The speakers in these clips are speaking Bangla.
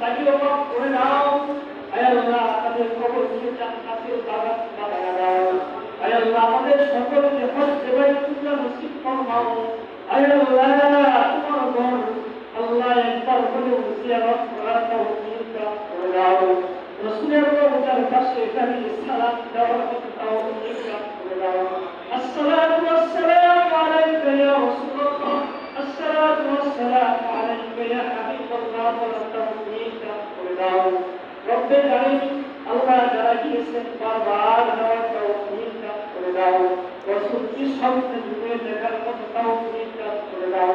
তাকে অবাক করে দাও আমাদের সকলকে হজ দেবাই তুমি নসিব রব্বে জানেন, আল্লাহ যারা গিয়েছেন, বারবার যাওয়ার তৌফিক দান করে দাও, রসুলকে সব জীবনে দেখার মতো তৌফিক দান করে দাও।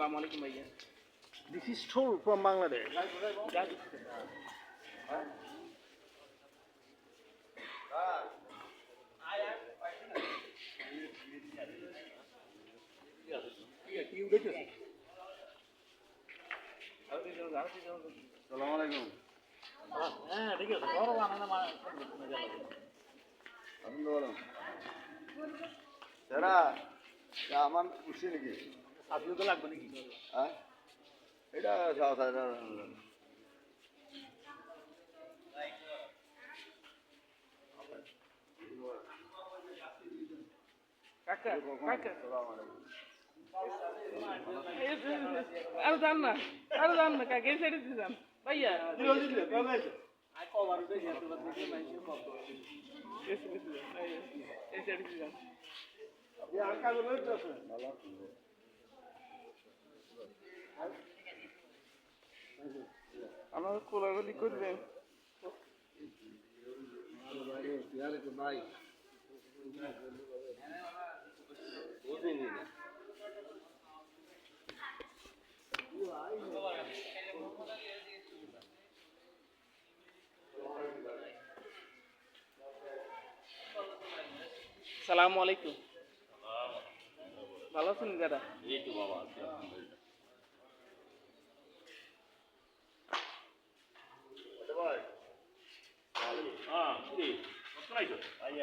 আসসালামু আলাইকুম ভাইয়া। This is toll from Bangladesh সালাম আলাইকুম। হ্যাঁ ঠিক আছে। বড় বানানো আনন্দ বলো আমার খুশি নাকি? আপনি তো লাগবে নাকি? হ্যাঁ? এটা আর যান না আর যান না কাকে ছেড়ে দিয়ে যান। ভাইয়া এই সাইডে দিয়ে যান আমার কোলাগুলি করবেন সালামু আলাইকুম। ভালো আছেন দাদা? বাবা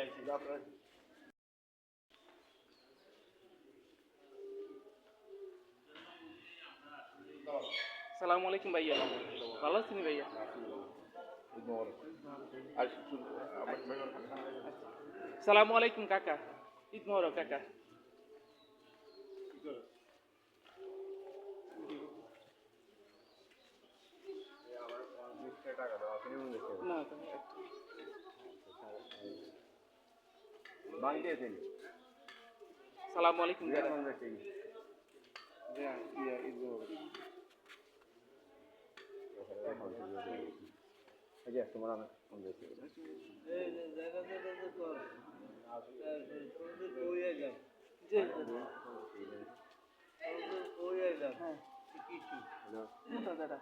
আইছি সালাম আলাইকুম ভাইয়া। ভালো আছেন ভাইয়া? সালামু আলাইকুম কাকা। ঈদ মোহরক কাকা। না বাং দিয়েছেন সালামু আলাইকুম তোমার আমি জি হ্যাঁ। দাদা?